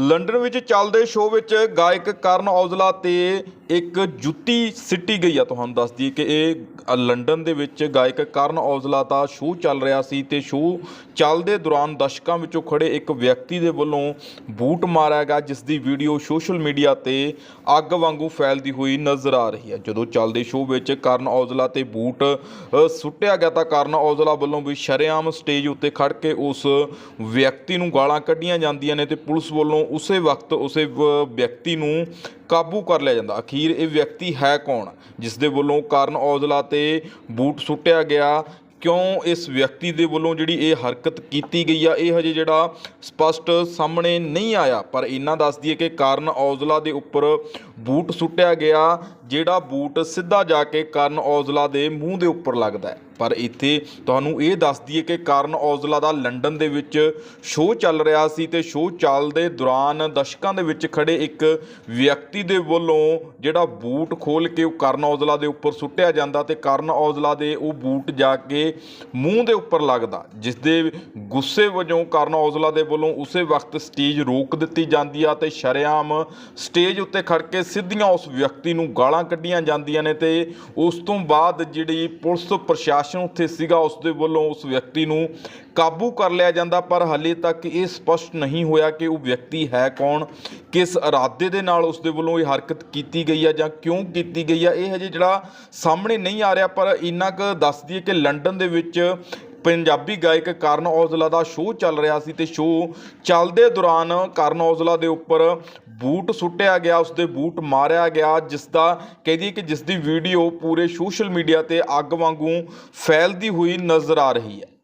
London ਵਿੱਚ ਚੱਲਦੇ show ਵਿੱਚ ਗਾਇਕ ਕਰਨ ਔਜਲਾ ਤੇ ਇੱਕ ਜੁੱਤੀ ਸਿੱਟੀ ਗਈ ਆ। ਤੁਹਾਨੂੰ ਦੱਸ ਦਈਏ ਕਿ ਇਹ ਲੰਡਨ ਦੇ ਵਿੱਚ ਗਾਇਕ ਕਰਨ ਔਜਲਾ ਦਾ ਸ਼ੋਅ ਚੱਲ ਰਿਹਾ ਸੀ ਤੇ ਸ਼ੋਅ ਚੱਲਦੇ ਦੌਰਾਨ ਦਰਸ਼ਕਾਂ ਵਿੱਚੋਂ ਖੜੇ ਇੱਕ ਵਿਅਕਤੀ ਦੇ ਵੱਲੋਂ ਬੂਟ ਮਾਰਿਆ ਗਿਆ, ਜਿਸ ਦੀ ਵੀਡੀਓ ਸੋਸ਼ਲ ਮੀਡੀਆ ਤੇ ਅੱਗ ਵਾਂਗੂ ਫੈਲਦੀ ਹੋਈ ਨਜ਼ਰ ਆ ਰਹੀ ਹੈ। ਜਦੋਂ ਚੱਲਦੇ ਸ਼ੋਅ ਵਿੱਚ ਕਰਨ ਔਜਲਾ ਤੇ ਬੂਟ ਸੁੱਟਿਆ ਗਿਆ ਤਾਂ ਕਰਨ ਔਜਲਾ ਵੱਲੋਂ ਵੀ ਸ਼ਰੇਆਮ ਸਟੇਜ ਉੱਤੇ ਖੜ ਕੇ ਉਸ ਵਿਅਕਤੀ ਨੂੰ ਗਾਲਾਂ ਕੱਢੀਆਂ ਜਾਂਦੀਆਂ ਨੇ ਤੇ ਪੁਲਿਸ ਵੱਲੋਂ ਉਸੇ ਵਕਤ ਉਸੇ ਵ- ਵਿਅਕਤੀ ਨੂੰ ਕਾਬੂ ਕਰ ਲਿਆ ਜਾਂਦਾ। ਅਖੀਰ ਇਹ ਵਿਅਕਤੀ ਹੈ ਕੌਣ? ਜਿਸ ਦੇ ਵੱਲੋਂ ਕਰਨ ਔਜਲਾ ਤੇ ਬੂਟ ਸੁੱਟਿਆ ਗਿਆ। ਕਿਉਂ ਇਸ ਵਿਅਕਤੀ ਦੇ ਵੱਲੋਂ ਜਿਹੜੀ ਇਹ ਹਰਕਤ ਕੀਤੀ ਗਈ ਆ, ਇਹ ਹਜੇ ਜਿਹੜਾ ਸਪਸ਼ਟ ਸਾਹਮਣੇ ਨਹੀਂ ਆਇਆ। ਪਰ ਇਹਨਾਂ ਦੱਸ ਦਈਏ ਕਿ ਕਾਰਨ ਔਜਲਾ ਦੇ ਉੱਪਰ ਬੂਟ ਸੁੱਟਿਆ ਗਿਆ, ਜਿਹੜਾ ਬੂਟ ਸਿੱਧਾ ਜਾ ਕੇ ਕਾਰਨ ਔਜਲਾ ਦੇ ਮੂੰਹ ਦੇ ਉੱਪਰ ਲੱਗਦਾ ਹੈ। ਪਰ ਇੱਥੇ ਤੁਹਾਨੂੰ ਇਹ ਦੱਸ ਦਈਏ ਕਿ ਕਰਨ ਔਜਲਾ ਦਾ ਲੰਡਨ ਦੇ ਵਿੱਚ ਸ਼ੋਅ ਚੱਲ ਰਿਹਾ ਸੀ ਤੇ ਸ਼ੋਅ ਚੱਲਦੇ ਦੌਰਾਨ ਦਰਸ਼ਕਾਂ ਦੇ ਵਿੱਚ ਖੜੇ ਇੱਕ ਵਿਅਕਤੀ ਦੇ ਵੱਲੋਂ ਜਿਹੜਾ ਬੂਟ ਖੋਲ ਕੇ ਉਹ ਕਰਨ ਔਜਲਾ ਦੇ ਉੱਪਰ ਸੁੱਟਿਆ ਜਾਂਦਾ ਤੇ ਕਰਨ ਔਜਲਾ ਦੇ ਉਹ ਬੂਟ ਜਾ ਕੇ ਮੂੰਹ ਦੇ ਉੱਪਰ ਲੱਗਦਾ, ਜਿਸ ਦੇ ਗੁੱਸੇ ਵਜੋਂ ਕਰਨ ਔਜਲਾ ਦੇ ਵੱਲੋਂ ਉਸੇ ਵਕਤ ਸਟੇਜ ਰੋਕ ਦਿੱਤੀ ਜਾਂਦੀ ਆ ਤੇ ਸ਼ਰੇਆਮ ਸਟੇਜ ਉੱਤੇ ਖੜ ਕੇ ਸਿੱਧੀਆਂ ਉਸ ਵਿਅਕਤੀ ਨੂੰ ਗਾਲਾਂ ਕੱਢੀਆਂ ਜਾਂਦੀਆਂ ਨੇ ਤੇ ਉਸ ਤੋਂ ਬਾਅਦ ਜਿਹੜੀ ਪੁਲਿਸ ਪ੍ਰਸ਼ਾਸਨ ਉੱਥੇ ਸੀਗਾ ਉਸ ਦੇ ਵੱਲੋਂ ਉਸ ਵਿਅਕਤੀ ਨੂੰ ਕਾਬੂ ਕਰ ਲਿਆ ਜਾਂਦਾ, ਪਰ ਹਾਲੇ ਤੱਕ ਇਹ ਸਪਸ਼ਟ ਨਹੀਂ ਹੋਇਆ ਕਿ ਉਹ ਵਿਅਕਤੀ ਹੈ ਕੌਣ, ਕਿਸ ਇਰਾਦੇ ਦੇ ਨਾਲ ਉਸ ਦੇ ਵੱਲੋਂ ਇਹ ਹਰਕਤ ਕੀਤੀ ਗਈ ਆ ਜਾਂ ਕਿਉਂ ਕੀਤੀ ਗਈ ਆ ਇਹ ਹਜੇ ਜਿਹੜਾ ਸਾਹਮਣੇ ਨਹੀਂ ਆ ਰਿਹਾ, ਪਰ ਇੰਨਾ ਕੁ ਦੱਸ ਦਈਏ ਕਿ ਲੰਡਨ ਦੇ ਵਿੱਚ ਪੰਜਾਬੀ ਗਾਇਕ ਕਰਨ ਔਜਲਾ ਦਾ ਸ਼ੋਅ ਚੱਲ ਰਿਹਾ ਸੀ ਤੇ ਸ਼ੋਅ ਚੱਲਦੇ ਦੌਰਾਨ ਕਰਨ ਔਜਲਾ ਦੇ ਉੱਪਰ ਬੂਟ ਸੁੱਟਿਆ ਗਿਆ ਉਸ ਦੇ ਬੂਟ ਮਾਰਿਆ ਗਿਆ ਜਿਸ ਦਾ ਕਹਿ ਦਈਏ ਕਿ ਜਿਸ ਦੀ ਵੀਡੀਓ ਪੂਰੇ ਸੋਸ਼ਲ ਮੀਡੀਆ ਤੇ ਅੱਗ ਵਾਂਗੂ ਫੈਲਦੀ ਹੋਈ ਨਜ਼ਰ ਆ ਰਹੀ ਹੈ।